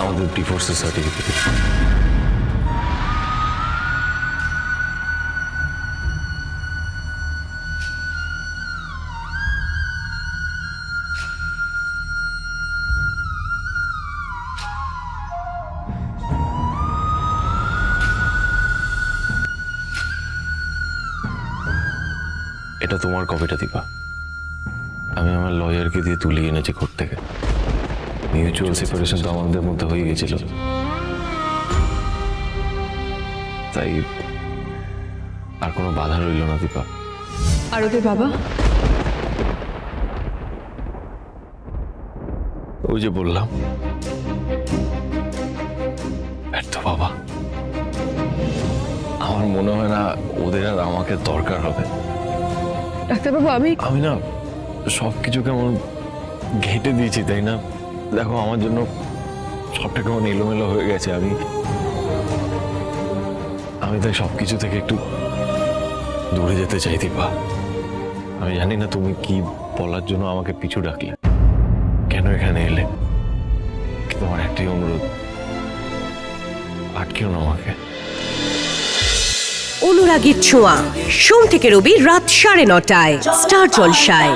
আমাদের ডিভোর্সের সার্টিফিকেট এটা তোমার কপিটা দিবা। আমি আমার লয়ারকে দিয়ে তুলে এনেছি কোর্ট থেকে। মিউচুয়াল সেপারেশন তো আমাদের মধ্যে হয়ে গেছিল। তাই আর কোনো বাধা রইল না দীপা। আরতের বাবা? ওই যে বললাম। ব্যর্থ বাবা। আমার মনে হয় না ওদের আর আমাকে দরকার হবে। ডাক্তারবাবু আমি আমি না সব কিছু কেমন ঘেটে দিয়েছি তাই না? দেখো, আমার জন্য সবটা কেমন এলোমেলো হয়ে গেছে। আমি আমি তাই সব কিছু থেকে একটু দূরে যেতে চাই, দীপা। আমি জানি না তুমি কি বলার জন্য আমাকে পিছু ডাকলে। কেন এখানে এলে? তোমার একটাই অনুরোধ, আটকেও না আমাকে। অনুরাগীর ছোঁয়া, সোম থেকে রবি রাত সাড়ে নটায়, স্টার জলসায়।